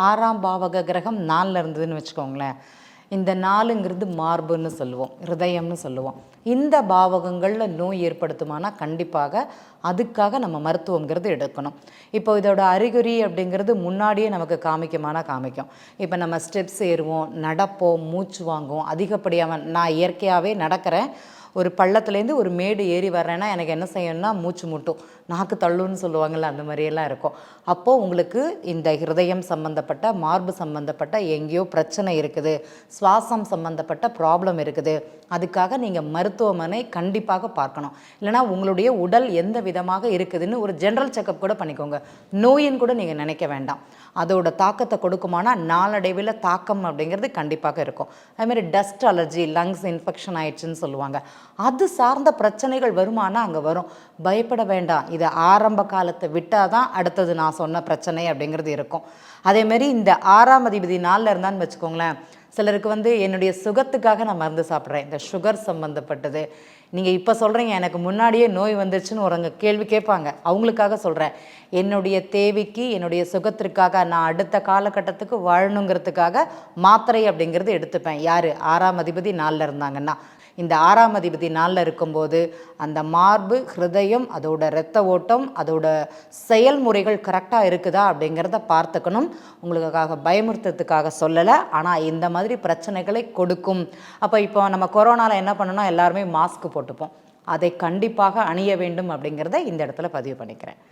ஆறாம் பாவக கிரகம் நாலில் இருந்ததுன்னு வச்சுக்கோங்களேன். இந்த நாலுங்கிறது மார்புன்னு சொல்லுவோம் ஹிருதயம்னு சொல்லுவோம். இந்த பாவகங்களில் நோய் ஏற்படுத்துமானா கண்டிப்பாக அதுக்காக நம்ம மருத்துவங்கிறது எடுக்கணும். இப்போ இதோட அறிகுறி அப்படிங்கிறது முன்னாடியே நமக்கு காமிக்குமானா காமிக்கும். இப்போ நம்ம ஸ்டெப்ஸ் ஏறுவோம் நடப்போம் மூச்சு வாங்குவோம் அதிகப்படியாக நான் இயற்கையாகவே நடக்கிறேன். ஒரு பள்ளத்துலேருந்து ஒரு மேடு ஏறி வர்றேன்னா எனக்கு என்ன செய்யணும்னா மூச்சு முட்டும். நாக்கு தள்ளுன்னு சொல்லுவாங்கள்ல அந்த மாதிரியெல்லாம் இருக்கும். அப்போது உங்களுக்கு இந்த ஹிருதயம் சம்மந்தப்பட்ட மார்பு சம்மந்தப்பட்ட எங்கேயோ பிரச்சனை இருக்குது. சுவாசம் சம்மந்தப்பட்ட ப்ராப்ளம் இருக்குது. அதுக்காக நீங்கள் மருத்துவமனை கண்டிப்பாக பார்க்கணும். இல்லைனா உங்களுடைய உடல் எந்த விதமாக இருக்குதுன்னு ஒரு ஜென்ரல் செக்கப் கூட பண்ணிக்கோங்க. நோயின்னு கூட நீங்கள் நினைக்க வேண்டாம். அதோட தாக்கத்தை கொடுக்குமானா நாளடைவில் தாக்கம் அப்படிங்கிறது கண்டிப்பாக இருக்கும். அதுமாதிரி டஸ்ட் அலர்ஜி லங்ஸ் இன்ஃபெக்ஷன் ஆயிடுச்சுன்னு சொல்லுவாங்க. அது சார்ந்த பிரச்சனைகள் வருமானா அங்கே வரும். பயப்பட வேண்டாம். இதை ஆரம்ப காலத்தை விட்டால் தான் அடுத்தது நான் சொன்ன பிரச்சனை அப்படிங்கிறது இருக்கும். அதேமாரி இந்த ஆறாம் அதிபதி நாளில் இருந்தான்னு வச்சுக்கோங்களேன் சிலருக்கு வந்து என்னுடைய சுகத்துக்காக நான் மருந்து சாப்பிட்றேன். இந்த சுகர் சம்மந்தப்பட்டது நீங்கள் இப்போ சொல்கிறீங்க எனக்கு முன்னாடியே நோய் வந்துருச்சுன்னு ஒருங்க கேள்வி கேட்பாங்க. அவங்களுக்காக சொல்கிறேன் என்னுடைய தேவைக்கு என்னுடைய சுகத்திற்காக நான் அடுத்த காலகட்டத்துக்கு வாழணுங்கிறதுக்காக மாத்திரை அப்படிங்கிறது எடுத்துப்பேன். யார்? ஆறாம் அதிபதி நாளில் இருந்தாங்கன்னா. இந்த ஆறாம் அதிபதி நாளில் இருக்கும்போது அந்த மார்பு ஹிருதயம் அதோட இரத்த ஓட்டம் அதோட செயல்முறைகள் கரெக்டாக இருக்குதா அப்படிங்கிறத பார்த்துக்கணும். உங்களுக்காக பயமுறுத்துறதுக்காக சொல்லலை. ஆனால் இந்த மாதிரி பிரச்சனைகளை கொடுக்கும். அப்போ இப்போ நம்ம கொரோனாவில் என்ன பண்ணணும் எல்லாருமே மாஸ்க் போட்டுப்போம். அதை கண்டிப்பாக அணிய வேண்டும் அப்படிங்கிறத இந்த இடத்துல பதிவு பண்ணிக்கிறேன்.